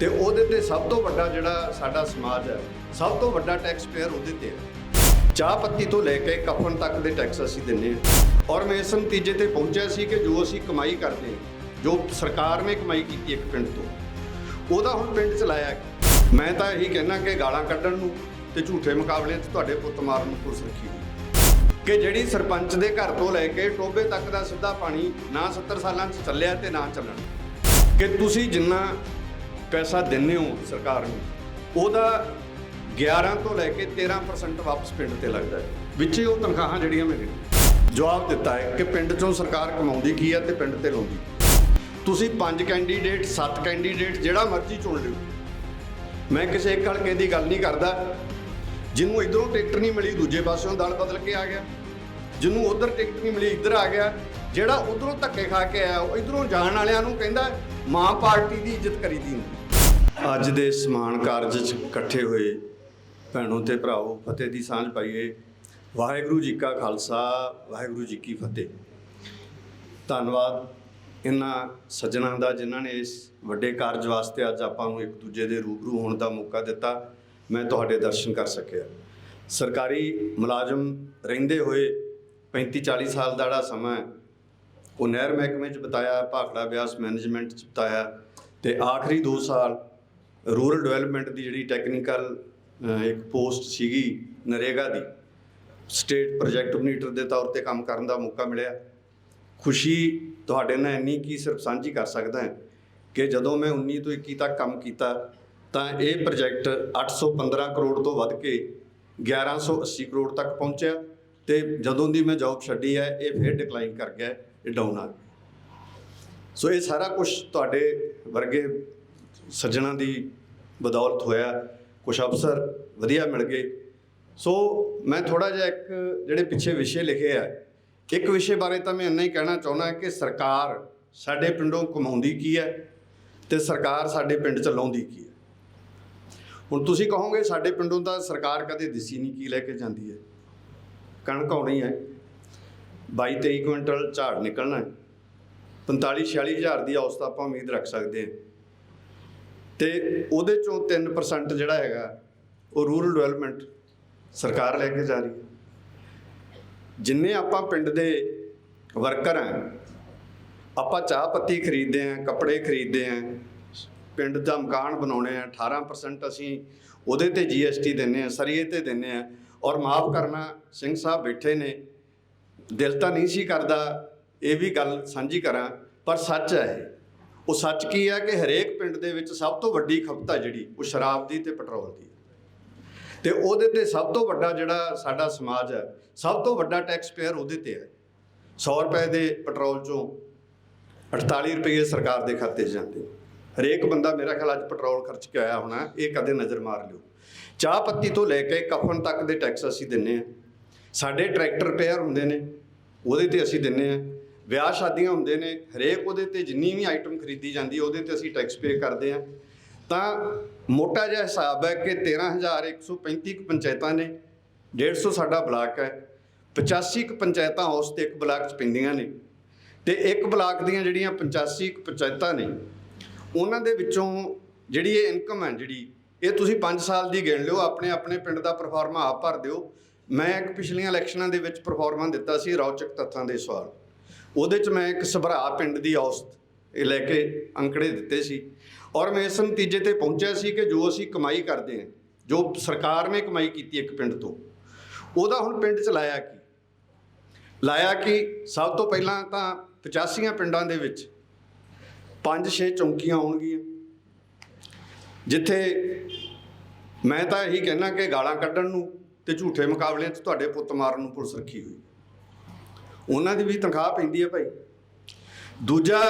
ਤੇ ਉਹਦੇ ਤੇ ਸਭ ਤੋਂ ਵੱਡਾ ਜਿਹੜਾ ਸਾਡਾ ਸਮਾਜ ਹੈ, ਸਭ ਤੋਂ ਵੱਡਾ ਟੈਕਸ ਪੇਅਰ ਉਹਦੇ ਤੇ ਹੈ। ਚਾਹ ਪੱਤੀ ਤੋਂ ਲੈ ਕੇ ਕਫਨ ਤੱਕ ਦੇ ਟੈਕਸ ਅਸੀਂ ਦਿੰਨੇ ਹਾਂ। ਔਰ ਮੈਂ ਇਸ ਨਤੀਜੇ ਤੇ ਪਹੁੰਚਿਆ ਸੀ ਕਿ ਜੋ ਅਸੀਂ ਕਮਾਈ ਕਰਦੇ ਹਾਂ, ਜੋ ਸਰਕਾਰ ਨੇ ਕਮਾਈ ਕੀਤੀ ਇੱਕ ਪਿੰਡ ਤੋਂ, ਉਹਦਾ ਹੁਣ ਪਿੰਡ ਚਲਾਇਆ ਮੈਂ ਤਾਂ ਇਹੀ ਕਹਿਣਾ ਕਿ ਗਾਲਾਂ ਕੱਢਣ ਨੂੰ ਤੇ ਝੂਠੇ ਮੁਕਾਬਲੇ 'ਚ ਤੁਹਾਡੇ ਪੁੱਤ ਮਾਰਨ ਨੂੰ ਪੁਲਿਸ ਰੱਖੀ ਕਿ ਜਿਹੜੀ ਸਰਪੰਚ ਦੇ ਘਰ ਤੋਂ ਲੈ ਕੇ ਟੋਬੇ ਤੱਕ ਦਾ ਸਿੱਧਾ ਪਾਣੀ ਨਾ 70 ਸਾਲਾਂ 'ਚ ਚੱਲਿਆ ਤੇ ਨਾ ਚੱਲਣ। ਕਿ ਤੁਸੀਂ ਜਿੰਨਾ ਪੈਸਾ ਦਿੰਦੇ ਹੋ ਸਰਕਾਰ ਨੂੰ, ਉਹਦਾ 11 ਤੋਂ ਲੈ ਕੇ 13% ਵਾਪਸ ਪਿੰਡ ਤੇ ਲੱਗਦਾ ਹੈ। ਹੀ ਉਹ ਤਨਖਾਹਾਂ ਜਿਹੜੀਆਂ ਮੇਰੇ ਜਵਾਬ ਦਿੱਤਾ ਹੈ ਕਿ ਪਿੰਡ ਚੋਂ ਸਰਕਾਰ ਕਮਾਉਂਦੀ ਕੀ ਹੈ ਤੇ ਪਿੰਡ ਤੇ ਲਾਉਂਦੀ। ਤੁਸੀਂ ਪੰਜ ਕੈਂਡੀਡੇਟ ਸੱਤ ਕੈਂਡੀਡੇਟ ਜਿਹੜਾ ਮਰਜ਼ੀ ਚੁਣ ਲਿਓ। ਮੈਂ ਕਿਸੇ ਇੱਕ ਹਲਕੇ ਦੀ ਗੱਲ ਨਹੀਂ ਕਰਦਾ। ਜਿਹਨੂੰ ਇਧਰੋਂ ਟਿਕਟ ਨਹੀਂ ਮਿਲੀ, ਦੂਜੇ ਪਾਸਿਓਂ ਦਲ ਬਦਲ ਕੇ ਆ ਗਿਆ। ਜਿਹਨੂੰ ਉਧਰ ਟਿਕਟ ਨਹੀਂ ਮਿਲੀ, ਇੱਧਰ ਆ ਗਿਆ। ਜਿਹੜਾ ਉਧਰੋਂ ਧੱਕੇ ਖਾ ਕੇ ਆਇਆ, ਉਹ ਇਧਰੋਂ ਜਾਣ ਵਾਲਿਆਂ ਨੂੰ ਕਹਿੰਦਾ, ਮਾਂ ਪਾਰਟੀ ਦੀ ਇੱਜ਼ਤ ਕਰੀਦੀ ਨਹੀਂ। ਅੱਜ ਦੇ ਸਮਾਨ ਕਾਰਜ 'ਚ ਇਕੱਠੇ ਹੋਏ ਭੈਣੋ ਤੇ ਭਰਾਓ, ਫਤਿਹ ਦੀ ਸਾਂਝ ਪਾਈਏ। ਵਾਹਿਗੁਰੂ ਜੀ ਕਾ ਖਾਲਸਾ, ਵਾਹਿਗੁਰੂ ਜੀ ਕੀ ਫਤਿਹ। ਧੰਨਵਾਦ ਇਹਨਾਂ ਸੱਜਣਾਂ ਦਾ ਜਿਨ੍ਹਾਂ ਨੇ ਇਸ ਵੱਡੇ ਕਾਰਜ ਵਾਸਤੇ ਅੱਜ ਆਪਾਂ ਨੂੰ ਇੱਕ ਦੂਜੇ ਦੇ ਰੂਬਰੂ ਹੋਣ ਦਾ ਮੌਕਾ ਦਿੱਤਾ। ਮੈਂ ਤੁਹਾਡੇ ਦਰਸ਼ਨ ਕਰ ਸਕਿਆ। ਸਰਕਾਰੀ ਮੁਲਾਜ਼ਮ ਰਹਿੰਦੇ ਹੋਏ 35 40 ਸਾਲ ਦਾ ਜਿਹੜਾ ਸਮਾਂ ਹੈ, ਉਹ ਨਹਿਰ ਮਹਿਕਮੇ 'ਚ ਬਤਾਇਆ, ਭਾਖੜਾ ਬਿਆਸ ਮੈਨੇਜਮੈਂਟ 'ਚ ਬਤਾਇਆ ਤੇ ਆਖਰੀ 2 ਸਾਲ ਰੂਰਲ ਡਿਵੈਲਪਮੈਂਟ ਦੀ ਜਿਹੜੀ ਟੈਕਨੀਕਲ ਇੱਕ ਪੋਸਟ ਸੀਗੀ ਨਰੇਗਾ ਦੀ, ਸਟੇਟ ਪ੍ਰੋਜੈਕਟ ਕੋਆਰਡੀਨੇਟਰ ਦੇ ਤੌਰ ਤੇ ਕੰਮ ਕਰਨ ਦਾ ਮੌਕਾ ਮਿਲਿਆ। ਖੁਸ਼ੀ ਤੁਹਾਡੇ ਨਾਲ ਇੰਨੀ ਕੀ ਸਿਰਫ ਸਾਂਝੀ ਕਰ ਸਕਦਾ ਹਾਂ ਕਿ ਜਦੋਂ ਮੈਂ 19 ਤੋਂ 21 ਤੱਕ ਕੰਮ ਕੀਤਾ, ਤਾਂ ਇਹ ਪ੍ਰੋਜੈਕਟ 815 ਕਰੋੜ ਤੋਂ ਵੱਧ ਕੇ 1180 ਕਰੋੜ ਤੱਕ ਪਹੁੰਚਿਆ ਤੇ ਜਦੋਂ ਦੀ ਮੈਂ ਜੌਬ ਛੱਡੀ ਹੈ, ਇਹ ਫਿਰ ਡਿਕਲਾਈਨ ਕਰ ਗਿਆ, ਇਹ ਡਾਊਨ ਆ ਗਿਆ। ਸੋ ਇਹ ਸਾਰਾ ਕੁਝ ਤੁਹਾਡੇ ਵਰਗੇ ਸੱਜਣਾਂ ਦੀ ਬਦੌਲਤ ਹੋਇਆ ਕੁਝ ਅਫਸਰ ਵਧੀਆ ਮਿਲ ਗਏ। ਸੋ ਮੈਂ ਥੋੜਾ ਜਿਹਾ ਇੱਕ ਜਿਹੜੇ ਪਿੱਛੇ ਵਿਸ਼ੇ ਲਿਖੇ ਆ, ਇੱਕ ਵਿਸ਼ੇ ਬਾਰੇ ਤਾਂ ਮੈਂ ਇੰਨਾ ਹੀ ਕਹਿਣਾ ਚਾਹੁੰਦਾ ਕਿ ਸਰਕਾਰ ਸਾਡੇ ਪਿੰਡੋਂ ਕਮਾਉਂਦੀ ਕੀ ਹੈ ਤੇ ਸਰਕਾਰ ਸਾਡੇ ਪਿੰਡ ਚ ਲਾਉਂਦੀ ਕੀ ਹੈ। ਹੁਣ ਤੁਸੀਂ ਕਹੋਗੇ ਸਾਡੇ ਪਿੰਡੋਂ ਤਾਂ ਸਰਕਾਰ ਕਦੇ ਦਿਸੀ ਨਹੀਂ ਕੀ ਲੈ ਕੇ ਜਾਂਦੀ ਹੈ। ਕਣਕ ਆਉਣੀ ਹੈ 22 23 ਕੁਇੰਟਲ ਝਾੜ ਨਿਕਲਣਾ ਹੈ 45 46 ਹਜ਼ਾਰ ਦੀ ਔਸਤ ਆਪਾਂ ਉਮੀਦ ਰੱਖ ਸਕਦੇ ਹਾਂ। ਤੇ ਉਹਦੇ ਚੋਂ 3% ਜਿਹੜਾ ਹੈਗਾ, ਉਹ ਰੂਰਲ ਡਿਵੈਲਪਮੈਂਟ ਸਰਕਾਰ ਲੈ ਕੇ ਜਾ ਰਹੀ ਹੈ। ਜਿੰਨੇ ਆਪਾਂ ਪਿੰਡ ਦੇ ਵਰਕਰ ਆ, ਆਪਾਂ ਚਾਹ ਪੱਤੀ ਖਰੀਦਦੇ ਆ, ਕੱਪੜੇ ਖਰੀਦਦੇ ਆ, ਪਿੰਡ ਦਾ ਮਕਾਨ ਬਣਾਉਣੇ ਆ 18% ਅਸੀਂ ਉਹਦੇ ਤੇ ਜੀਐਸਟੀ ਦਿੰਨੇ ਆ, ਸਰੀਏ ਤੇ ਦਿੰਨੇ ਆ, ਔਰ ਮਾਫ ਕਰਨਾ, ਸਿੰਘ ਸਾਹਿਬ ਬੈਠੇ ਨੇ, ਦਿਲ ਤਾਂ ਨਹੀਂ ਸੀ ਕਰਦਾ ਇਹ ਵੀ ਗੱਲ ਸਾਂਝੀ ਕਰਾਂ, ਪਰ ਸੱਚ ਹੈ ਇਹ। ਉਹ ਸੱਚ ਕੀ ਹੈ ਕਿ ਹਰੇਕ ਪਿੰਡ ਦੇ ਵਿੱਚ ਸਭ ਤੋਂ ਵੱਡੀ ਖਪਤ ਹੈ ਜਿਹੜੀ, ਉਹ ਸ਼ਰਾਬ ਦੀ ਤੇ ਪੈਟਰੋਲ ਦੀ। ਹੈ। ਤੇ ਉਹਦੇ ਤੇ ਸਭ ਤੋਂ ਵੱਡਾ ਜਿਹੜਾ ਸਾਡਾ ਸਮਾਜ ਹੈ, ਸਭ ਤੋਂ ਵੱਡਾ ਟੈਕਸ ਪੇਅਰ ਉਹਦੇ ਤੇ ਹੈ। 100 ਰੁਪਏ ਦੇ ਪੈਟਰੋਲ ਚੋਂ 48 ਰੁਪਏ ਸਰਕਾਰ ਦੇ ਖਾਤੇ 'ਚ ਜਾਂਦੇ ਹਰੇਕ ਬੰਦਾ ਮੇਰਾ ਖਿਆਲ ਅੱਜ ਪੈਟਰੋਲ ਖਰਚ ਕੇ ਆਇਆ ਹੋਣਾ, ਇਹ ਕਦੇ ਨਜ਼ਰ ਮਾਰ ਲਿਓ। ਚਾਹ ਪੱਤੀ ਤੋਂ ਲੈ ਕੇ ਕਫਨ ਤੱਕ ਦੇ ਟੈਕਸ ਅਸੀਂ ਦਿੰਨੇ ਆ। ਸਾਡੇ ਟਰੈਕਟਰ ਪੇਅਰ ਹੁੰਦੇ ਨੇ, ਉਹਦੇ ਤੇ ਅਸੀਂ ਦਿੰਨੇ ਆ। ਵਿਆਹ ਸ਼ਾਦੀਆਂ ਹੁੰਦੇ ਨੇ, ਹਰੇਕ ਉਹਦੇ ਤੇ ਜਿੰਨੀ ਵੀ ਆਈਟਮ ਖਰੀਦੀ ਜਾਂਦੀ, ਉਹਦੇ ਤੇ ਅਸੀਂ ਟੈਕਸ ਪੇ ਕਰਦੇ ਆ ਤਾਂ ਮੋਟਾ ਜਿਹਾ ਹਿਸਾਬ ਹੈ ਕਿ 13135 ਕੁ ਪੰਚਾਇਤਾਂ ਨੇ 150 ਸਾਡਾ ਬਲਾਕ ਹੈ 85 ਕੁ ਪੰਚਾਇਤਾਂ ਉਸ ਤੇ ਇੱਕ ਬਲਾਕ 'ਚ ਪੈਂਦੀਆਂ ਨੇ। ਤੇ ਇੱਕ ਬਲਾਕ ਦੀਆਂ ਜਿਹੜੀਆਂ 85 ਕੁ ਪੰਚਾਇਤਾਂ ਨੇ, ਉਹਨਾਂ ਦੇ ਵਿੱਚੋਂ ਜਿਹੜੀ ਇਹ ਇਨਕਮ ਹੈ ਜਿਹੜੀ, ਇਹ ਤੁਸੀਂ 5 ਸਾਲ ਦੀ ਗਿਣ ਲਿਓ, ਆਪਣੇ ਆਪਣੇ ਪਿੰਡ ਦਾ ਪਰਫਾਰਮਾ ਆਪ ਭਰ ਦਿਓ। ਮੈਂ ਇੱਕ ਪਿਛਲੀਆਂ ਇਲੈਕਸ਼ਨਾਂ ਦੇ ਵਿੱਚ ਪਰਫਾਰਮਾ ਦਿੱਤਾ ਸੀ ਰੌਚਕ ਤੱਥਾਂ ਦੇ ਸਵਾਲ। ਉਹਦੇ 'ਚ ਮੈਂ ਇੱਕ ਸਭਰਾ ਪਿੰਡ ਦੀ ਔਸਤ ਇਹ ਲੈ ਕੇ ਅੰਕੜੇ ਦਿੱਤੇ ਸੀ। ਔਰ ਮੈਂ ਇਸ ਨਤੀਜੇ ਤੇ ਪਹੁੰਚਿਆ ਸੀ ਕਿ ਜੋ ਅਸੀਂ ਕਮਾਈ ਕਰਦੇ ਹਾਂ, ਜੋ ਸਰਕਾਰ ਨੇ ਕਮਾਈ ਕੀਤੀ ਇੱਕ ਪਿੰਡ ਤੋਂ, ਉਹਦਾ ਹੁਣ ਪਿੰਡ 'ਚ ਲਾਇਆ ਕੀ? ਲਾਇਆ ਕਿ? ਸਭ ਤੋਂ ਪਹਿਲਾਂ ਤਾਂ 85 ਪਿੰਡਾਂ ਦੇ ਵਿੱਚ 5-6 ਚੌਂਕੀਆਂ ਆਉਣਗੀਆਂ। ਜਿੱਥੇ ਮੈਂ ਤਾਂ ਇਹੀ ਕਹਿਣਾ ਕਿ ਗਾਲਾਂ ਕੱਢਣ ਨੂੰ ਤੇ ਝੂਠੇ ਮੁਕਾਬਲਿਆਂ 'ਚ ਤੁਹਾਡੇ ਪੁੱਤ ਮਾਰਨ ਨੂੰ ਪੁਲਿਸ ਰੱਖੀ ਹੋਈ। ਉਹਨਾਂ ਦੀ ਵੀ ਤਨਖਾਹ ਪੈਂਦੀ ਹੈ ਭਾਈ। ਦੂਜਾ,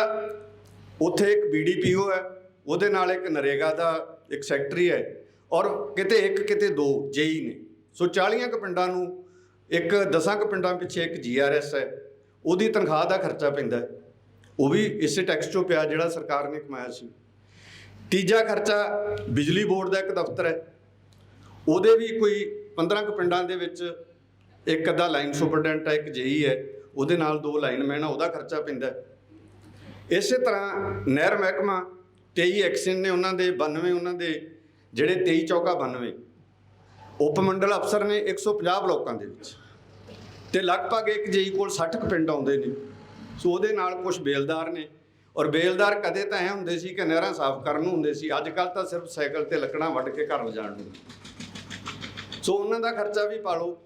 ਉੱਥੇ ਇੱਕ ਬੀਡੀਪੀਓ ਹੈ, ਉਹਦੇ ਨਾਲ ਇੱਕ ਨਰੇਗਾ ਦਾ ਇੱਕ ਸੈਕਟਰੀ ਹੈ ਔਰ ਕਿਤੇ ਇੱਕ, ਕਿਤੇ ਦੋ ਜੇਈ ਨੇ। ਸੋ 40 ਕੁ ਪਿੰਡਾਂ ਨੂੰ, ਇੱਕ 10 ਕੁ ਪਿੰਡਾਂ ਪਿੱਛੇ ਇੱਕ ਜੀਆਰਐਸ ਹੈ, ਉਹਦੀ ਤਨਖਾਹ ਦਾ ਖਰਚਾ ਪੈਂਦਾ ਉਹ ਵੀ ਇਸੇ ਟੈਕਸ ਚੋਂ ਪਿਆ ਜਿਹੜਾ ਸਰਕਾਰ ਨੇ ਕਮਾਇਆ ਸੀ। ਤੀਜਾ ਖਰਚਾ ਬਿਜਲੀ ਬੋਰਡ ਦਾ ਇੱਕ ਦਫ਼ਤਰ ਹੈ। ਉਹਦੇ ਵੀ ਕੋਈ 15 ਕੁ ਪਿੰਡਾਂ ਦੇ ਵਿੱਚ ਇੱਕ ਅੱਧਾ ਲਾਈਨ ਸੁਪਰਡੈਂਟ ਹੈ, ਇੱਕ ਜੇਈ ਹੈ। ਉਹਦੇ ਨਾਲ ਦੋ ਲਾਈਨਮੈਨ ਆ ਉਹਦਾ ਖਰਚਾ ਪੈਂਦਾ ਇਸੇ ਤਰ੍ਹਾਂ ਨਹਿਰ ਮਹਿਕਮਾ 23 ਐਕਸ਼ਨ ਨੇ ਉਹਨਾਂ ਦੇ 92 ਉਹਨਾਂ ਦੇ, ਜਿਹੜੇ 23 ਚੌਕਾ 92 ਉਪ ਮੰਡਲ ਅਫਸਰ ਨੇ 150 ਬਲੋਕਾਂ ਦੇ ਵਿੱਚ। ਤੇ ਲਗਭਗ ਇੱਕ ਜਈ ਕੋਲ 60 ਕੁ ਪਿੰਡ ਆਉਂਦੇ ਨੇ। ਸੋ ਉਹਦੇ ਨਾਲ ਕੁਝ ਬੇਲਦਾਰ ਨੇ। ਔਰ ਬੇਲਦਾਰ ਕਦੇ ਤਾਂ ਐ ਹੁੰਦੇ ਸੀ ਕਿ ਨਹਿਰਾਂ ਸਾਫ਼ ਕਰਨ ਨੂੰ ਹੁੰਦੇ ਸੀ। ਅੱਜ ਕੱਲ ਤਾਂ ਸਿਰਫ ਸਾਈਕਲ ਤੇ ਲੱਕੜਾਂ ਵੱਢ ਕੇ ਘਰ ਲਿਜਾਣ ਨੂੰ। ਸੋ ਉਹਨਾਂ ਦਾ ਖਰਚਾ ਵੀ ਪਾਲੋ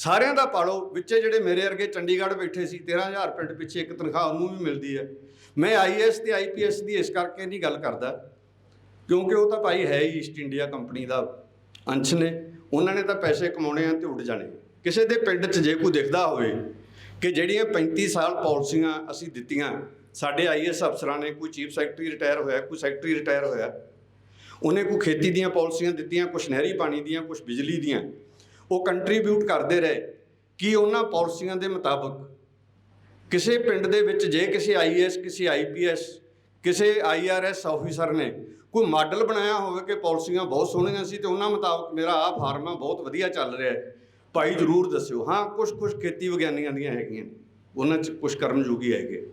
ਸਾਰਿਆਂ ਦਾ ਪਾਲੋ। ਵਿੱਚੇ ਜਿਹੜੇ ਮੇਰੇ ਵਰਗੇ ਚੰਡੀਗੜ੍ਹ ਬੈਠੇ ਸੀ 13000 ਪਿੰਡ ਪਿੱਛੇ ਇੱਕ ਤਨਖਾਹ ਉਹਨੂੰ ਵੀ ਮਿਲਦੀ ਹੈ। ਮੈਂ ਆਈਐਸ ਤੇ ਆਈਪੀਐਸ ਦੀ ਇਸ ਕਰਕੇ ਨਹੀਂ ਗੱਲ ਕਰਦਾ, ਕਿਉਂਕਿ ਉਹ ਤਾਂ ਭਾਈ ਹੈ ਹੀ ਈਸਟ ਇੰਡੀਆ ਕੰਪਨੀ ਦਾ ਅੰਸ਼ ਨੇ। ਉਹਨਾਂ ਨੇ ਤਾਂ ਪੈਸੇ ਕਮਾਉਣੇ ਆ ਤੇ ਉੱਡ ਜਾਣੇ। ਕਿਸੇ ਦੇ ਪਿੰਡ 'ਚ ਜੇ ਕੋਈ ਦਿਖਦਾ ਹੋਵੇ ਕਿ ਜਿਹੜੀਆਂ 35 ਸਾਲ ਪਾਲਿਸੀਆਂ ਅਸੀਂ ਦਿੱਤੀਆਂ, ਸਾਡੇ ਆਈਐਸ ਅਫਸਰਾਂ ਨੇ, ਕੋਈ ਚੀਫ ਸੈਕਟਰੀ ਰਿਟਾਇਰ ਹੋਇਆ, ਕੋਈ ਸੈਕਟਰੀ ਰਿਟਾਇਰ ਹੋਇਆ, ਉਹਨੇ ਕੋਈ ਖੇਤੀ ਦੀਆਂ ਪਾਲਿਸੀਆਂ ਦਿੱਤੀਆਂ ਕੁਝ ਨਹਿਰੀ ਪਾਣੀ ਦੀਆਂ ਕੁਝ ਬਿਜਲੀ ਦੀਆਂ ਉਹ ਕੰਟਰੀਬਿਊਟ ਕਰਦੇ ਰਹੇ ਕਿ ਉਹਨਾਂ ਪਾਲਿਸੀਆਂ ਦੇ ਮੁਤਾਬਕ ਕਿਸੇ ਪਿੰਡ ਦੇ ਵਿੱਚ ਜੇ ਕਿਸੇ ਆਈਏਐਸ ਕਿਸੇ ਆਈਪੀਐਸ ਕਿਸੇ ਆਈਆਰਐਸ ਆਫੀਸਰ ਨੇ ਕੋਈ ਮਾਡਲ ਬਣਾਇਆ ਹੋਵੇ ਕਿ ਪਾਲਿਸੀਆਂ ਬਹੁਤ ਸੋਹਣੀਆਂ ਸੀ ਤੇ ਉਹਨਾਂ ਮੁਤਾਬਕ ਮੇਰਾ ਆਹ ਫਾਰਮ ਬਹੁਤ ਵਧੀਆ ਚੱਲ ਰਿਹਾ ਹੈ। ਭਾਈ ਜਰੂਰ ਦੱਸਿਓ। ਹਾਂ ਕੁਝ ਕੁਝ ਖੇਤੀ ਵਿਗਿਆਨੀਆਂ ਦੀਆਂ ਹੈਗੀਆਂ ਉਹਨਾਂ 'ਚ ਕੁਝ ਕਰਮਯੋਗੀ ਹੈਗੇ।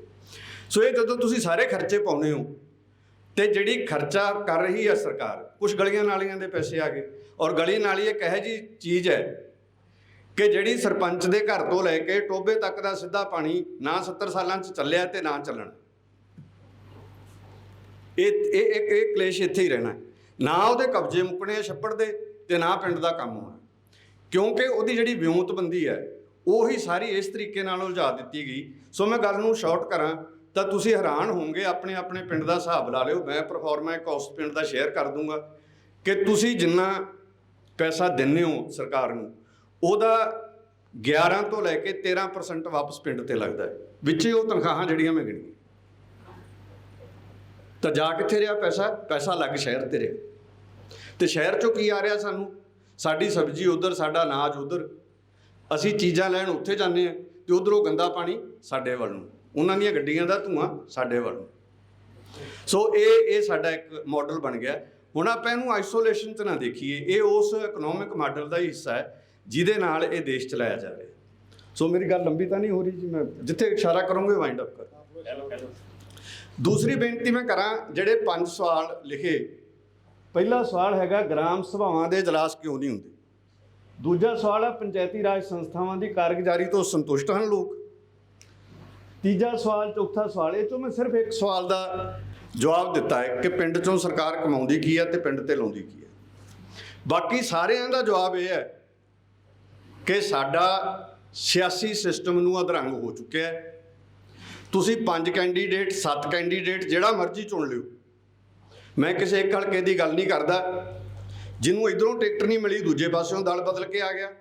ਸੋ ਇਹ ਜਦੋਂ ਤੁਸੀਂ ਸਾਰੇ ਖਰਚੇ ਪਾਉਨੇ ਹੋ ਤੇ ਜਿਹੜੀ ਖਰਚਾ ਕਰ ਰਹੀ ਹੈ ਸਰਕਾਰ ਕੁਝ ਗਲੀਆਂ ਨਾਲੀਆਂ ਦੇ ਪੈਸੇ ਆ ਗਏ। ਔਰ ਗਲੀ ਨਾਲੀ ਇੱਕ ਇਹੋ ਜੀ ਚੀਜ਼ ਹੈ ਕਿ ਜਿਹੜੀ ਸਰਪੰਚ ਦੇ ਘਰ ਤੋਂ ਲੈ ਕੇ ਟੋਬੇ ਤੱਕ ਦਾ ਸਿੱਧਾ ਪਾਣੀ ਨਾ 70 ਸਾਲਾਂ 'ਚ ਚੱਲਿਆ ਤੇ ਨਾ ਚੱਲਣਾ। ਇਹ ਇਹ ਇੱਕ ਇਹ ਕਲੇਸ਼ ਇੱਥੇ ਹੀ ਰਹਿਣਾ ਨਾ ਉਹਦੇ ਕਬਜ਼ੇ ਮੁੱਕਣੇ ਆ ਛੱਪੜ ਦੇ ਤੇ ਨਾ ਪਿੰਡ ਦਾ ਕੰਮ ਹੋਣਾ। ਕਿਉਂਕਿ ਉਹਦੀ ਜਿਹੜੀ ਵਿਉਂਤਬੰਦੀ ਹੈ, ਉਹੀ ਸਾਰੀ ਇਸ ਤਰੀਕੇ ਨਾਲ ਉਲਝਾ ਦਿੱਤੀ ਗਈ। ਸੋ ਮੈਂ ਗੱਲ ਨੂੰ ਸ਼ਾਰਟ ਕਰਾਂ। ਤਾਂ ਤੁਸੀਂ ਹੈਰਾਨ ਹੋਵੋਗੇ, ਆਪਣੇ ਆਪਣੇ ਪਿੰਡ ਦਾ ਹਿਸਾਬ ਲਾ ਲਿਓ। ਮੈਂ ਪਰਫਾਰਮਾ ਇੱਕ ਉਸ ਪਿੰਡ ਦਾ ਸ਼ੇਅਰ ਕਰ ਦੂੰਗਾ ਕਿ ਤੁਸੀਂ ਜਿੰਨਾ ਪੈਸਾ ਦਿੰਦੇ ਹੋ ਸਰਕਾਰ ਨੂੰ, ਉਹਦਾ 11 ਤੋਂ ਲੈ ਕੇ 13% ਵਾਪਸ ਪਿੰਡ ਤੇ ਲੱਗਦਾ ਹੈ। ਵਿੱਚੇ ਉਹ ਤਨਖਾਹਾਂ ਜਿਹੜੀਆਂ ਮੈਂ ਗਿਣੀਆਂ। ਤਾਂ ਜਾ ਕਿੱਥੇ ਰਿਹਾ ਪੈਸਾ? ਪੈਸਾ ਲੱਗ ਸ਼ਹਿਰ ਤੇ ਰਿਹਾ। ਤੇ ਸ਼ਹਿਰ ਚੋਂ ਕੀ ਆ ਰਿਹਾ ਸਾਨੂੰ? ਸਾਡੀ ਸਬਜ਼ੀ ਉਧਰ, ਸਾਡਾ ਅਨਾਜ ਉਧਰ। ਅਸੀਂ ਚੀਜ਼ਾਂ ਲੈਣ ਉੱਥੇ ਜਾਂਦੇ ਆ ਤੇ ਉਧਰੋਂ ਗੰਦਾ ਪਾਣੀ ਸਾਡੇ ਵੱਲ ਨੂੰ। ਉਹਨਾਂ ਦੀਆਂ ਗੱਡੀਆਂ ਦਾ ਧੂਆਂ ਸਾਡੇ ਵੱਲ। ਸੋ ਇਹ ਇਹ ਸਾਡਾ ਇੱਕ ਮਾਡਲ ਬਣ ਗਿਆ। ਹੁਣ ਆਪਾਂ ਇਹਨੂੰ ਆਈਸੋਲੇਸ਼ਨ 'ਚ ਨਾ ਦੇਖੀਏ। ਇਹ ਉਸ ਇਕਨੋਮਿਕ ਮਾਡਲ ਦਾ ਹੀ ਹਿੱਸਾ ਹੈ, ਜਿਹਦੇ ਨਾਲ ਇਹ ਦੇਸ਼ ਚਲਾਇਆ ਜਾ ਰਿਹਾ। ਸੋ ਮੇਰੀ ਗੱਲ ਲੰਬੀ ਤਾਂ ਨਹੀਂ ਹੋ ਰਹੀ ਜੀ ਮੈਂ। ਜਿੱਥੇ ਇਸ਼ਾਰਾ ਕਰੂੰਗੇ ਵਾਈਂਡ ਅਪ ਕਰ। ਦੂਸਰੀ ਬੇਨਤੀ ਮੈਂ ਕਰਾਂ, ਜਿਹੜੇ ਪੰਜ ਸਵਾਲ ਲਿਖੇ। ਪਹਿਲਾ ਸਵਾਲ ਹੈਗਾ, ਗ੍ਰਾਮ ਸਭਾਵਾਂ ਦੇ ਇਜਲਾਸ ਕਿਉਂ ਨਹੀਂ ਹੁੰਦੇ? ਦੂਜਾ ਸਵਾਲ ਹੈ, ਪੰਚਾਇਤੀ ਰਾਜ ਸੰਸਥਾਵਾਂ ਦੀ ਕਾਰਗੁਜ਼ਾਰੀ ਤੋਂ ਸੰਤੁਸ਼ਟ ਹਨ ਲੋਕ? ਤੀਜਾ ਸਵਾਲ, ਚੌਥਾ ਸਵਾਲ, ਇਹ ਚੋਂ ਮੈਂ ਸਿਰਫ ਇੱਕ ਸਵਾਲ ਦਾ ਜਵਾਬ ਦਿੱਤਾ ਹੈ ਕਿ ਪਿੰਡ ਚੋਂ ਸਰਕਾਰ ਕਮਾਉਂਦੀ ਕੀ ਹੈ ਤੇ ਪਿੰਡ ਤੇ ਲਾਉਂਦੀ ਕੀ ਹੈ। ਬਾਕੀ ਸਾਰਿਆਂ ਦਾ ਜਵਾਬ ਇਹ ਹੈ ਕਿ ਸਾਡਾ ਸਿਆਸੀ ਸਿਸਟਮ ਨੂੰ ਅਧਰੰਗ ਹੋ ਚੁੱਕਿਆ ਹੈ। ਤੁਸੀਂ ਪੰਜ ਕੈਂਡੀਡੇਟ ਸੱਤ ਕੈਂਡੀਡੇਟ ਜਿਹੜਾ ਮਰਜ਼ੀ ਚੁਣ ਲਿਓ। ਮੈਂ ਕਿਸੇ ਇੱਕ ਹਲਕੇ ਦੀ ਗੱਲ ਨਹੀਂ ਕਰਦਾ। ਜਿਹਨੂੰ ਇਧਰੋਂ ਟਿਕਟ ਨਹੀਂ ਮਿਲੀ, ਦੂਜੇ ਪਾਸਿਓਂ ਦਲ ਬਦਲ ਕੇ ਆ ਗਿਆ।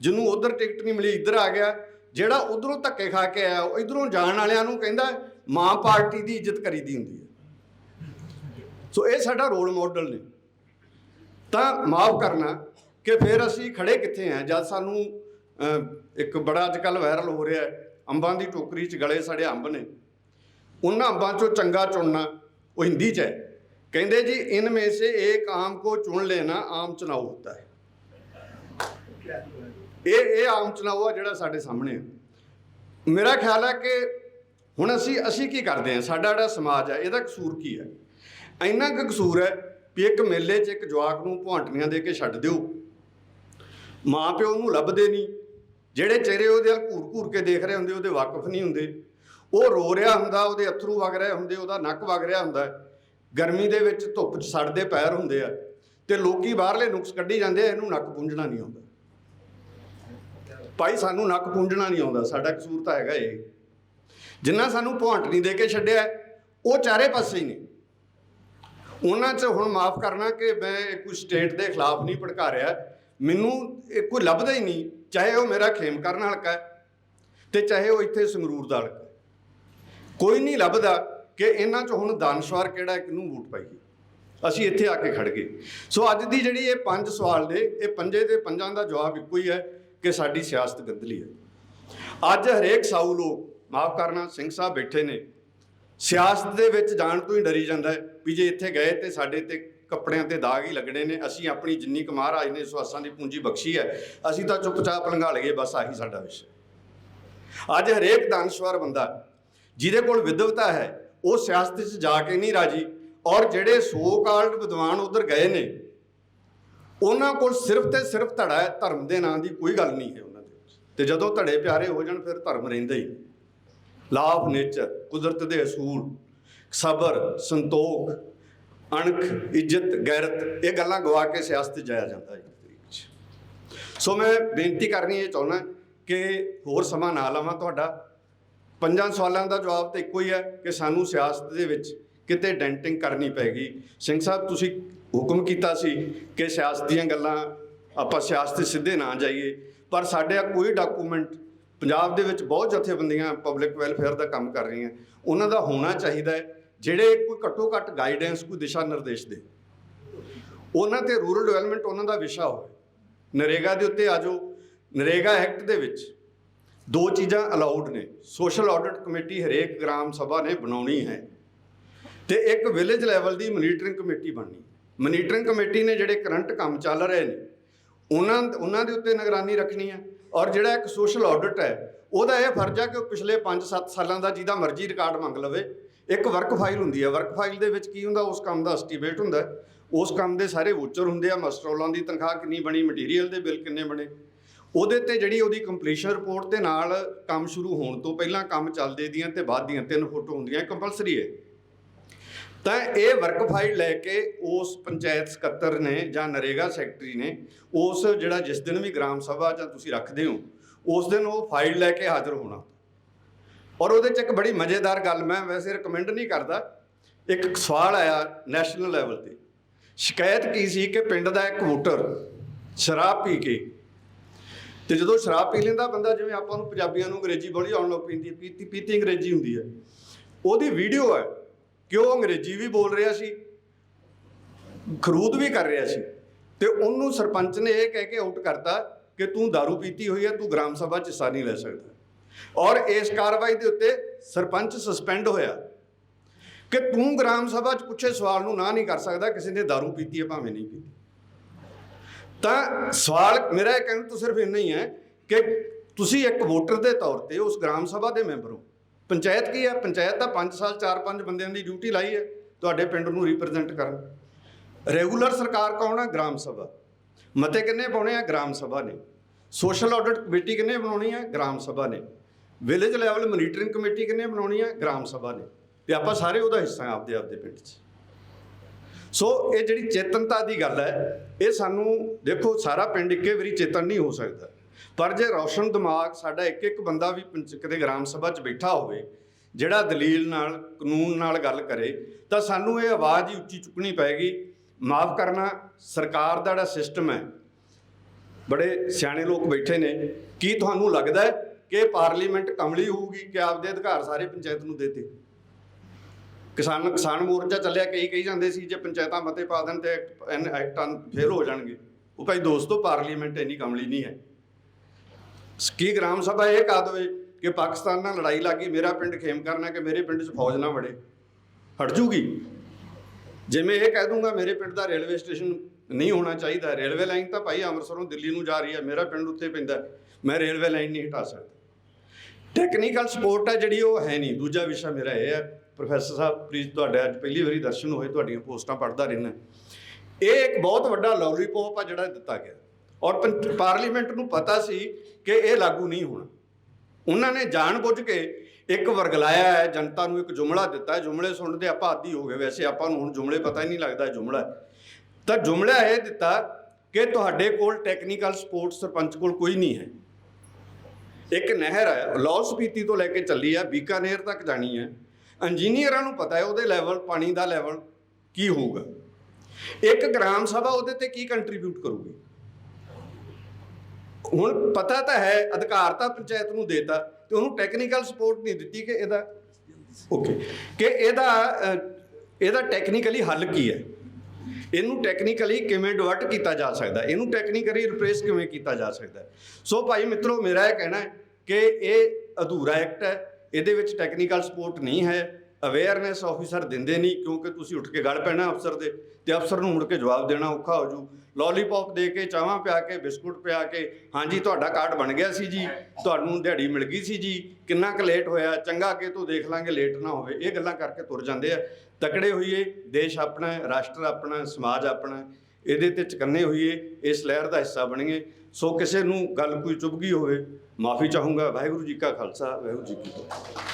ਜਿਹਨੂੰ ਉਧਰ ਟਿਕਟ ਨਹੀਂ ਮਿਲੀ, ਇੱਧਰ ਆ ਗਿਆ। ਜਿਹੜਾ ਉਧਰੋਂ ਧੱਕੇ ਖਾ ਕੇ ਆਇਆ, ਉਹ ਇਧਰੋਂ ਜਾਣ ਵਾਲਿਆਂ ਨੂੰ ਕਹਿੰਦਾ ਮਾਂ ਪਾਰਟੀ ਦੀ ਇੱਜ਼ਤ ਕਰੀਦੀ ਹੁੰਦੀ ਹੈ। ਸੋ ਇਹ ਸਾਡਾ ਰੋਲ ਮਾਡਲ ਨੇ। ਤਾਂ ਮਾਫ ਕਰਨਾ ਕਿ ਫਿਰ ਅਸੀਂ ਖੜੇ ਕਿੱਥੇ ਆ ਜਦ ਸਾਨੂੰ ਇੱਕ ਬੜਾ ਅੱਜ ਕੱਲ ਵਾਇਰਲ ਹੋ ਰਿਹਾ ਅੰਬਾਂ ਦੀ ਟੋਕਰੀ 'ਚ ਗਲੇ ਸੜੇ ਅੰਬ ਨੇ। ਉਹਨਾਂ ਅੰਬਾਂ 'ਚੋਂ ਚੰਗਾ ਚੁਣਨਾ, ਉਹ ਹਿੰਦੀ 'ਚ ਹੈ। ਕਹਿੰਦੇ ਜੀ, ਇਨ ਮੇ ਸੇ ਇੱਕ ਆਮ ਕੋ ਚੁਣ ਲੈਣਾ, ਆਮ ਚੁਣਾਓ ਹੁੰਦਾ ਹੈ। ਇਹ ਇਹ ਆਮ ਚੁਣਾਵ ਆ ਜਿਹੜਾ ਸਾਡੇ ਸਾਹਮਣੇ ਆ। ਮੇਰਾ ਖਿਆਲ ਹੈ ਕਿ ਹੁਣ ਅਸੀਂ ਅਸੀਂ ਕੀ ਕਰਦੇ ਹਾਂ ਸਾਡਾ ਜਿਹੜਾ ਸਮਾਜ ਹੈ ਇਹਦਾ ਕਸੂਰ ਕੀ ਹੈ ਇੰਨਾ ਕੁ ਕਸੂਰ ਹੈ ਵੀ ਇੱਕ ਮੇਲੇ 'ਚ ਇੱਕ ਜਵਾਕ ਨੂੰ ਭੌਂਟਣੀਆਂ ਦੇ ਕੇ ਛੱਡ ਦਿਓ। ਮਾਂ ਪਿਓ ਨੂੰ ਲੱਭਦੇ ਨਹੀਂ। ਜਿਹੜੇ ਚਿਹਰੇ ਉਹਦੇ ਵੱਲ ਘੂਰ-ਘੂਰ ਕੇ ਦੇਖ ਰਹੇ ਹੁੰਦੇ, ਉਹਦੇ ਵਾਕਫ ਨਹੀਂ ਹੁੰਦੇ। ਉਹ ਰੋ ਰਿਹਾ ਹੁੰਦਾ, ਉਹਦੇ ਅਥਰੂ ਵਗ ਰਹੇ ਹੁੰਦੇ, ਉਹਦਾ ਨੱਕ ਵਗ ਰਿਹਾ ਹੁੰਦਾ। ਗਰਮੀ ਦੇ ਵਿੱਚ ਧੁੱਪ 'ਚ ਸੜਦੇ ਪੈਰ ਹੁੰਦੇ ਆ ਤੇ ਲੋਕੀ ਬਾਹਰਲੇ ਨੁਕਸ ਕੱਢੀ ਜਾਂਦੇ ਆ, ਇਹਨੂੰ ਨੱਕ ਪੁੰਝਣਾ ਨਹੀਂ ਆਉਂਦਾ। ਭਾਈ ਸਾਨੂੰ ਨੱਕ ਪੁੰਝਣਾ ਨਹੀਂ ਆਉਂਦਾ ਸਾਡਾ ਕਸੂਰ ਤਾਂ ਹੈਗਾ ਇਹ। ਜਿੰਨਾ ਸਾਨੂੰ ਭੌਂਟਣੀ ਦੇ ਕੇ ਛੱਡਿਆ ਉਹ ਚਾਰੇ ਪਾਸੇ ਹੀ ਨੇ। ਉਹਨਾਂ 'ਚ ਹੁਣ ਮਾਫ ਕਰਨਾ ਕਿ ਮੈਂ ਕੋਈ ਸਟੇਟ ਦੇ ਖਿਲਾਫ ਨਹੀਂ ਭੜਕਾ ਰਿਹਾ ਮੈਨੂੰ ਇਹ ਕੋਈ ਲੱਭਦਾ ਹੀ ਨਹੀਂ ਚਾਹੇ ਉਹ ਮੇਰਾ ਖੇਮ ਕਰਨ ਹਲਕਾ ਹੈ ਤੇ ਚਾਹੇ ਉਹ ਇੱਥੇ ਸੰਗਰੂਰ ਦਾ ਹਲਕਾ ਕੋਈ ਨਹੀਂ ਲੱਭਦਾ ਕਿ ਇਹਨਾਂ 'ਚ ਹੁਣ ਦਾਨਸ਼ਵਾਰ ਕਿਹੜਾ ਹੈ, ਕਿਹਨੂੰ ਵੋਟ ਪਾਈਏ। ਅਸੀਂ ਇੱਥੇ ਆ ਕੇ ਖੜ ਗਏ। ਸੋ ਅੱਜ ਦੀ ਜਿਹੜੀ ਇਹ ਪੰਜ ਸਵਾਲ ਨੇ ਇਹ ਪੰਜੇ ਦੇ ਪੰਜਾਂ ਦਾ ਜਵਾਬ ਇੱਕੋ ਹੀ ਹੈ। ਕਿ ਸਾਡੀ ਸਿਆਸਤ ਗੰਦਲੀ ਹੈ। ਅੱਜ ਹਰੇਕ ਸਾਊ ਲੋਕ, ਮਾਫ ਕਰਨਾ, ਸਿੰਘ ਸਾਹਿਬ ਬੈਠੇ ਨੇ। ਸਿਆਸਤ ਦੇ ਵਿੱਚ ਜਾਣ ਤੋਂ ਹੀ ਡਰੀ ਜਾਂਦਾ ਹੈ ਵੀ ਜੇ ਇੱਥੇ ਗਏ ਤੇ ਸਾਡੇ ਤੇ ਕੱਪੜਿਆਂ ਤੇ ਦਾਗ ਹੀ ਲੱਗਣੇ ਨੇ। ਅਸੀਂ ਆਪਣੀ ਜਿੰਨੀ ਕੁ ਮਹਾਰਾਜ ਨੇ ਸਵਾਸਾਂ ਦੀ ਪੂੰਜੀ ਬਖਸ਼ੀ ਹੈ, ਅਸੀਂ ਤਾਂ ਚੁੱਪਚਾਪ ਲੰਘਾ ਲਈਏ, ਬਸ ਆਹੀ ਸਾਡਾ ਵਿਸ਼ਾ ਅੱਜ ਹਰੇਕ ਦਾਨਸ਼ਵਰ ਬੰਦਾ, ਜਿਹਦੇ ਕੋਲ ਵਿਦਵਤਾ ਹੈ, ਉਹ ਸਿਆਸਤ 'ਚ ਜਾ ਕੇ ਨਹੀਂ ਰਾਜੀ। ਔਰ ਜਿਹੜੇ ਸੋ ਕਾਲਡ ਵਿਦਵਾਨ ਉਧਰ ਗਏ ਨੇ ਉਹਨਾਂ ਕੋਲ ਸਿਰਫ ਤੇ ਸਿਰਫ ਧੜਾ ਹੈ, ਧਰਮ ਦੇ ਨਾਂ ਦੀ ਕੋਈ ਗੱਲ ਨਹੀਂ ਹੈ ਉਹਨਾਂ ਦੇ ਵਿੱਚ। ਤੇ ਜਦੋਂ ਧੜੇ ਪਿਆਰੇ ਹੋ ਜਾਣ, ਫਿਰ ਧਰਮ ਰਹਿੰਦਾ ਹੀ ਲਾ ਆਫ ਨੇਚਰ, ਕੁਦਰਤ ਦੇ ਅਸੂਲ, ਸਬਰ, ਸੰਤੋਖ, ਅਣਖ, ਇੱਜ਼ਤ, ਗੈਰਤ, ਇਹ ਗੱਲਾਂ ਗਵਾ ਕੇ ਸਿਆਸਤ ਜਾਇਆ ਜਾਂਦਾ ਹੈ। 'ਚ ਸੋ ਮੈਂ ਬੇਨਤੀ ਕਰਨੀ ਇਹ ਚਾਹੁੰਦਾ ਕਿ ਹੋਰ ਸਮਾਂ ਨਾ ਲਵਾਂ ਤੁਹਾਡਾ। ਪੰਜਾਂ ਸਵਾਲਾਂ ਦਾ ਜਵਾਬ ਤਾਂ ਇੱਕੋ ਹੀ ਹੈ ਕਿ ਸਾਨੂੰ ਸਿਆਸਤ ਦੇ ਵਿੱਚ ਕਿਤੇ ਡੈਂਟਿੰਗ ਕਰਨੀ ਪੈਗੀ। ਸਿੰਘ ਸਾਹਿਬ, ਤੁਸੀਂ ਹੁਕਮ ਕੀਤਾ ਸੀ ਕਿ ਸਿਆਸਤ ਦੀਆਂ ਗੱਲਾਂ ਆਪਾਂ ਸਿਆਸਤ 'ਤੇ ਸਿੱਧੇ ਨਾ ਜਾਈਏ, ਪਰ ਸਾਡੇ ਆ ਕੋਈ ਡਾਕੂਮੈਂਟ ਪੰਜਾਬ ਦੇ ਵਿੱਚ ਬਹੁਤ ਜਥੇਬੰਦੀਆਂ ਪਬਲਿਕ ਵੈਲਫੇਅਰ ਦਾ ਕੰਮ ਕਰ ਰਹੀਆਂ। ਉਹਨਾਂ ਦਾ ਹੋਣਾ ਚਾਹੀਦਾ ਹੈ, ਜਿਹੜੇ ਕੋਈ ਘੱਟੋ ਘੱਟ ਗਾਈਡੈਂਸ ਕੋਈ ਦਿਸ਼ਾ ਨਿਰਦੇਸ਼ ਦੇ। ਉਹਨਾਂ ਤੇ ਰੂਰਲ ਡਿਵੈਲਪਮੈਂਟ ਉਹਨਾਂ ਦਾ ਵਿਸ਼ਾ ਹੋਵੇ। ਨਰੇਗਾ ਦੇ ਉੱਤੇ ਆਜੋ ਨਰੇਗਾ ਐਕਟ ਦੇ ਵਿੱਚ ਦੋ ਚੀਜ਼ਾਂ ਅਲਾਉਡ ਨੇ। ਸੋਸ਼ਲ ਆਡਿਟ ਕਮੇਟੀ ਹਰੇਕ ਗ੍ਰਾਮ ਸਭਾ ਨੇ ਬਣਾਉਣੀ ਹੈ। ਤੇ ਇੱਕ ਵਿਲੇਜ ਲੈਵਲ ਦੀ ਮੋਨੀਟਰਿੰਗ ਕਮੇਟੀ ਬਣਨੀ। ਮੋਨੀਟਰਿੰਗ ਕਮੇਟੀ ਨੇ ਜਿਹੜੇ ਕਰੰਟ ਕੰਮ ਚੱਲ ਰਹੇ ਨੇ, ਉਹਨਾਂ ਉਹਨਾਂ ਦੇ ਉੱਤੇ ਨਿਗਰਾਨੀ ਰੱਖਣੀ ਹੈ ਔਰ ਜਿਹੜਾ ਇੱਕ ਸੋਸ਼ਲ ਆਡਿਟ ਹੈ, ਉਹਦਾ ਇਹ ਫਰਜ਼ ਹੈ ਕਿ ਉਹ ਪਿਛਲੇ 5-7 ਸਾਲਾਂ ਦਾ ਜਿਹਦਾ ਮਰਜ਼ੀ ਰਿਕਾਰਡ ਮੰਗ ਲਵੇ। ਇੱਕ ਵਰਕ ਫਾਈਲ ਹੁੰਦੀ ਹੈ ਵਰਕ ਫਾਈਲ ਦੇ ਵਿੱਚ ਕੀ ਹੁੰਦਾ, ਉਸ ਕੰਮ ਦਾ ਐਸਟੀਮੇਟ ਹੁੰਦਾ ਉਸ ਕੰਮ ਦੇ ਸਾਰੇ ਵੋਚਰ ਹੁੰਦੇ ਆ ਮਸਟਰੋਲਾਂ ਦੀ ਤਨਖਾਹ ਕਿੰਨੀ ਬਣੀ ਮਟੀਰੀਅਲ ਦੇ ਬਿੱਲ ਕਿੰਨੇ ਬਣੇ। ਉਹਦੇ ਤੇ ਜਿਹੜੀ ਉਹਦੀ ਕੰਪਲੀਸ਼ਨ ਰਿਪੋਰਟ ਦੇ ਨਾਲ ਕੰਮ ਸ਼ੁਰੂ ਹੋਣ ਤੋਂ ਪਹਿਲਾਂ ਕੰਮ ਚੱਲਦੇ ਦੀਆਂ ਤੇ ਬਾਅਦ ਦੀਆਂ ਤਿੰਨ ਫੋਟੋ ਹੁੰਦੀਆਂ ਕੰਪਲਸਰੀ ਹੈ। ਤਾਂ ਇਹ ਵਰਕ ਫਾਈਲ ਲੈ ਕੇ ਉਸ ਪੰਚਾਇਤ ਸਕੱਤਰ ਨੇ ਜਾਂ ਨਰੇਗਾ ਸੈਕਟਰੀ ਨੇ ਉਸ ਜਿਹੜਾ ਜਿਸ ਦਿਨ ਵੀ ਗ੍ਰਾਮ ਸਭਾ ਜਾਂ ਤੁਸੀਂ ਰੱਖਦੇ ਹੋ, ਉਸ ਦਿਨ ਉਹ ਫਾਈਲ ਲੈ ਕੇ ਹਾਜ਼ਰ ਹੋਣਾ। ਔਰ ਉਹਦੇ ਚ ਇੱਕ ਬੜੀ ਮਜ਼ੇਦਾਰ ਗੱਲ ਮੈਂ ਵੈਸੇ ਰეკਮੈਂਡ ਨਹੀਂ ਕਰਦਾ। ਇੱਕ ਸਵਾਲ ਆਇਆ ਨੈਸ਼ਨਲ ਲੈਵਲ ਤੇ। ਸ਼ਿਕਾਇਤ ਕੀ ਸੀ ਕਿ ਪਿੰਡ ਦਾ ਇੱਕ ਵੋਟਰ ਸ਼ਰਾਬ ਪੀ ਕੇ, ਤੇ ਜਦੋਂ ਸ਼ਰਾਬ ਪੀ ਲੈਂਦਾ ਬੰਦਾ, ਜਿਵੇਂ ਆਪਾਂ ਨੂੰ ਪੰਜਾਬੀਆਂ ਨੂੰ ਅੰਗਰੇਜ਼ੀ ਬੋਲੀ ਆਉਣ ਲੱਗ ਪੈਂਦੀ ਹੈ, ਪੀਤੀ ਪੀਤੀ ਅੰਗਰੇਜ਼ੀ ਹੁੰਦੀ ਹੈ। ਉਹਦੀ ਵੀਡੀਓ ਹੈ ਕਿ ਉਹ ਅੰਗਰੇਜ਼ੀ ਵੀ ਬੋਲ ਰਿਹਾ ਸੀ ਖਰੂਦ ਵੀ ਕਰ ਰਿਹਾ ਸੀ ਤੇ ਉਹਨੂੰ ਸਰਪੰਚ ਨੇ ਇਹ ਕਹਿ ਕੇ ਆਊਟ ਕਰਤਾ ਕਿ ਤੂੰ दारू ਪੀਤੀ ਹੋਈ ਹੈ ਤੂੰ ਗ੍ਰਾਮ ਸਭਾ ਚ ਹਿੱਸਾ ਨਹੀਂ ਲੈ ਸਕਦਾ ਔਰ ਇਸ ਕਾਰਵਾਈ ਦੇ ਉੱਤੇ ਸਰਪੰਚ ਸਸਪੈਂਡ ਹੋਇਆ ਕਿ ਤੂੰ ਗ੍ਰਾਮ ਸਭਾ ਚ ਪੁੱਛੇ ਸਵਾਲ ਨੂੰ ਨਾ ਨਹੀਂ ਕਰ ਸਕਦਾ ਕਿਸੇ ਨੇ दारू ਪੀਤੀ ਹੈ ਭਾਵੇਂ ਨਹੀਂ ਪੀਤੀ ਤਾਂ ਸਵਾਲ ਮੇਰਾ ਇਹ ਕਹਿਣ ਤੋਂ ਸਿਰਫ ਇੰਨਾ ਹੀ ਹੈ ਕਿ ਤੁਸੀਂ ਇੱਕ ਵੋਟਰ ਦੇ ਤੌਰ ਤੇ ਉਸ ਗ੍ਰਾਮ ਸਭਾ ਦੇ ਮੈਂਬਰ ਹੋ ਪੰਚਾਇਤ ਕੀ ਹੈ? ਪੰਚਾਇਤ ਤਾਂ 5 ਸਾਲ 4-5 ਬੰਦਿਆਂ ਦੀ ਡਿਊਟੀ ਲਾਈ ਹੈ। ਤੁਹਾਡੇ ਪਿੰਡ ਨੂੰ ਰਿਪਰੈਜ਼ੈਂਟ ਕਰਨ। ਰੈਗੂਲਰ ਸਰਕਾਰ ਕੌਣ ਹੈ? ਗ੍ਰਾਮ ਸਭਾ। ਮਤੇ ਕਿੰਨੇ ਪਾਉਣੇ ਆ? ਗ੍ਰਾਮ ਸਭਾ ਨੇ। ਸੋਸ਼ਲ ਆਡਿਟ ਕਮੇਟੀ ਕਿੰਨੇ ਬਣਾਉਣੀ ਹੈ? ਗ੍ਰਾਮ ਸਭਾ ਨੇ। ਵਿਲੇਜ ਲੈਵਲ ਮੋਨੀਟਰਿੰਗ ਕਮੇਟੀ ਕਿੰਨੇ ਬਣਾਉਣੀ ਹੈ? ਗ੍ਰਾਮ ਸਭਾ ਨੇ। ਤੇ ਆਪਾਂ ਸਾਰੇ ਉਹਦਾ ਹਿੱਸਾ ਆਪਦੇ ਆਪਦੇ ਪਿੰਡ 'ਚ। ਸੋ ਇਹ ਜਿਹੜੀ ਚੇਤਨਤਾ ਦੀ ਗੱਲ ਹੈ, ਇਹ ਸਾਨੂੰ ਦੇਖੋ, ਸਾਰਾ ਪਿੰਡ ਇੱਕੇ ਵਾਰੀ ਚੇਤਨ ਨਹੀਂ ਹੋ ਸਕਦਾ। ਪਰ ਜੇ ਰੌਸ਼ਨ ਦਿਮਾਗ ਸਾਡਾ ਇੱਕ ਇੱਕ ਬੰਦਾ ਵੀ ਪੰਚ- ਕਿਤੇ ਗ੍ਰਾਮ ਸਭਾ 'ਚ ਬੈਠਾ ਹੋਵੇ ਜਿਹੜਾ ਦਲੀਲ ਨਾਲ ਕਾਨੂੰਨ ਨਾਲ ਗੱਲ ਕਰੇ ਤਾਂ ਸਾਨੂੰ ਇਹ ਆਵਾਜ਼ ਹੀ ਉੱਚੀ ਚੁੱਕਣੀ ਪਏਗੀ ਮਾਫ ਕਰਨਾ ਸਰਕਾਰ ਦਾ ਜਿਹੜਾ ਸਿਸਟਮ ਹੈ ਬੜੇ ਸਿਆਣੇ ਲੋਕ ਬੈਠੇ ਨੇ ਕੀ ਤੁਹਾਨੂੰ ਲੱਗਦਾ ਹੈ ਕਿ ਪਾਰਲੀਮੈਂਟ ਕਮਲੀ ਹੋਊਗੀ ਕਿ ਆਪਦੇ ਅਧਿਕਾਰ ਸਾਰੇ ਪੰਚਾਇਤ ਨੂੰ ਦੇਤੇ ਕਿਸਾਨ ਕਿਸਾਨ ਮੋਰਚਾ ਚੱਲਿਆ ਕਈ ਕਹੀ ਜਾਂਦੇ ਸੀ ਜੇ ਪੰਚਾਇਤਾਂ ਮਤੇ ਪਾ ਦੇਣ ਤੇ ਐਕਟ ਐਨ- ਐਕਟਾਂ ਫੇਲ ਹੋ ਜਾਣਗੇ ਉਹ ਭਾਈ ਦੋਸਤੋ ਪਾਰਲੀਮੈਂਟ ਇੰਨੀ ਕਮਲੀ ਨਹੀਂ ਹੈ ਕੀ ਗ੍ਰਾਮ ਸਭਾ ਇਹ ਕਹ ਦੇਵੇ ਕਿ ਪਾਕਿਸਤਾਨ ਨਾਲ ਲੜਾਈ ਲੱਗੀ ਮੇਰਾ ਪਿੰਡ ਖੇਮ ਕਰਨਾ ਕਿ ਮੇਰੇ ਪਿੰਡ 'ਚ ਫੌਜ ਨਾ ਵੜੇ। ਹਟ ਜੂਗੀ? ਜੇ ਮੈਂ ਇਹ ਕਹਿ ਦੂੰਗਾ, ਮੇਰੇ ਪਿੰਡ ਦਾ ਰੇਲਵੇ ਸਟੇਸ਼ਨ ਨਹੀਂ ਹੋਣਾ ਚਾਹੀਦਾ। ਰੇਲਵੇ ਲਾਈਨ ਤਾਂ ਭਾਈ ਅੰਮ੍ਰਿਤਸਰੋਂ ਦਿੱਲੀ ਨੂੰ ਜਾ ਰਹੀ ਹੈ, ਮੇਰਾ ਪਿੰਡ ਉੱਥੇ ਪੈਂਦਾ ਮੈਂ ਰੇਲਵੇ ਲਾਈਨ ਨਹੀਂ ਹਟਾ ਸਕਦਾ। ਟੈਕਨੀਕਲ ਸਪੋਰਟ ਹੈ ਜਿਹੜੀ, ਉਹ ਹੈ ਨਹੀਂ। ਦੂਜਾ ਵਿਸ਼ਾ ਮੇਰਾ ਇਹ ਹੈ, ਪ੍ਰੋਫੈਸਰ ਸਾਹਿਬ ਪਲੀਜ਼ ਤੁਹਾਡੇ ਅੱਜ ਪਹਿਲੀ ਵਾਰੀ ਦਰਸ਼ਨ ਹੋਏ, ਤੁਹਾਡੀਆਂ ਪੋਸਟਾਂ ਪੜ੍ਹਦਾ ਰਹਿਣਾ ਇਹ ਇੱਕ ਬਹੁਤ ਵੱਡਾ ਲੋਲੀਪੌਪ ਆ ਜਿਹੜਾ ਦਿੱਤਾ ਗਿਆ। ਔਰ ਪੰ- ਪਾਰਲੀਮੈਂਟ ਨੂੰ ਪਤਾ ਸੀ ਕਿ ਇਹ ਲਾਗੂ ਨਹੀਂ ਹੋਣਾ। ਉਹਨਾਂ ਨੇ ਜਾਣਬੁੱਝ ਕੇ ਇੱਕ ਵਰਗਲਾਇਆ ਹੈ, ਜਨਤਾ ਨੂੰ ਇੱਕ ਜੁਮਲਾ ਦਿੱਤਾ ਜੁਮਲੇ ਸੁਣਦੇ ਆਪਾਂ ਆਦੀ ਹੋ ਗਏ। ਵੈਸੇ ਆਪਾਂ ਨੂੰ ਹੁਣ ਜੁਮਲੇ ਪਤਾ ਹੀ ਨਹੀਂ ਲੱਗਦਾ ਜੁਮਲਾ ਤਾਂ ਜੁਮਲਾ ਇਹ ਦਿੱਤਾ ਕਿ ਤੁਹਾਡੇ ਕੋਲ ਟੈਕਨੀਕਲ ਸਪੋਰਟ ਸਰਪੰਚ ਕੋਲ ਕੋਈ ਨਹੀਂ ਹੈ। ਇੱਕ ਨਹਿਰ ਹੈ, ਲਾਹੌਰ ਸਪੀਤੀ ਤੋਂ ਲੈ ਕੇ ਚੱਲੀ ਹੈ, ਬੀਕਾਨੇਰ ਤੱਕ ਜਾਣੀ ਹੈ। ਇੰਜੀਨੀਅਰਾਂ ਨੂੰ ਪਤਾ ਹੈ ਉਹਦੇ ਲੈਵਲ ਪਾਣੀ ਦਾ ਲੈਵਲ ਕੀ ਹੋਊਗਾ। ਇੱਕ ਗ੍ਰਾਮ ਸਭਾ ਉਹਦੇ ਤੇ ਕੀ ਕੰਟਰੀਬਿਊਟ ਕਰੂਗੀ? ਹੁਣ ਪਤਾ ਤਾਂ ਹੈ, ਅਧਿਕਾਰ ਤਾਂ ਪੰਚਾਇਤ ਨੂੰ ਦੇਤਾ ਤੇ ਉਹਨੂੰ ਟੈਕਨੀਕਲ ਸਪੋਰਟ ਨਹੀਂ ਦਿੱਤੀ ਕਿ ਇਹਦਾ ਓਕੇ ਕਿ ਇਹਦਾ ਇਹਦਾ ਟੈਕਨੀਕਲੀ ਹੱਲ ਕੀ ਹੈ? ਇਹਨੂੰ ਟੈਕਨੀਕਲੀ ਕਿਵੇਂ ਡਿਵਰਟ ਕੀਤਾ ਜਾ ਸਕਦਾ ਇਹਨੂੰ ਟੈਕਨੀਕਲੀ ਰਿਪਲੇਸ ਕਿਵੇਂ ਕੀਤਾ ਜਾ ਸਕਦਾ ਸੋ ਭਾਈ ਮਿੱਤਰੋ, ਮੇਰਾ ਇਹ ਕਹਿਣਾ ਹੈ ਕਿ ਇਹ ਅਧੂਰਾ ਐਕਟ ਹੈ, ਇਹਦੇ ਵਿੱਚ ਟੈਕਨੀਕਲ ਸਪੋਰਟ ਨਹੀਂ ਹੈ। ਅਵੇਅਰਨੈਸ ਆਫੀਸਰ ਦਿੰਦੇ ਨਹੀਂ ਕਿਉਂਕਿ ਤੁਸੀਂ ਉੱਠ ਕੇ ਗੱਲ ਪੈਣਾ ਅਫਸਰ ਦੇ ਤੇ ਅਫਸਰ ਨੂੰ ਮੁੜ ਕੇ ਜਵਾਬ ਦੇਣਾ ਔਖਾ ਹੋ ਜੂ। ਲੋਲੀਪੌਪ ਦੇ ਕੇ ਚਾਹਾਂ ਪਿਆ ਕੇ, ਬਿਸਕੁਟ ਪਿਆ ਕੇ, ਹਾਂਜੀ ਤੁਹਾਡਾ ਕਾਰਡ ਬਣ ਗਿਆ ਸੀ ਜੀ, ਤੁਹਾਨੂੰ ਦਿਹਾੜੀ ਮਿਲ ਗਈ ਸੀ ਜੀ, ਕਿੰਨਾ ਕੁ ਲੇਟ ਹੋਇਆ, ਚੰਗਾ ਅੱਗੇ ਤੋਂ ਦੇਖ ਲਾਂਗੇ ਲੇਟ ਨਾ ਹੋਵੇ, ਇਹ ਗੱਲਾਂ ਕਰਕੇ ਤੁਰ ਜਾਂਦੇ ਆ। ਤਕੜੇ ਹੋਈਏ, ਦੇਸ਼ ਆਪਣਾ ਰਾਸ਼ਟਰ ਆਪਣਾ ਸਮਾਜ ਆਪਣਾ ਇਹਦੇ ਤੇ ਚਕੰਨੇ ਹੋਈਏ, ਇਸ ਲਹਿਰ ਦਾ ਹਿੱਸਾ ਬਣੀਏ। ਸੋ ਕਿਸੇ ਨੂੰ ਗੱਲ ਕੋਈ ਚੁੱਭ ਗਈ ਹੋਵੇ, ਮਾਫੀ ਚਾਹੂੰਗਾ। ਵਾਹਿਗੁਰੂ ਜੀ ਕਾ ਖਾਲਸਾ, ਵਾਹਿਗੁਰੂ ਜੀ ਕੀ ਫਤਿਹ।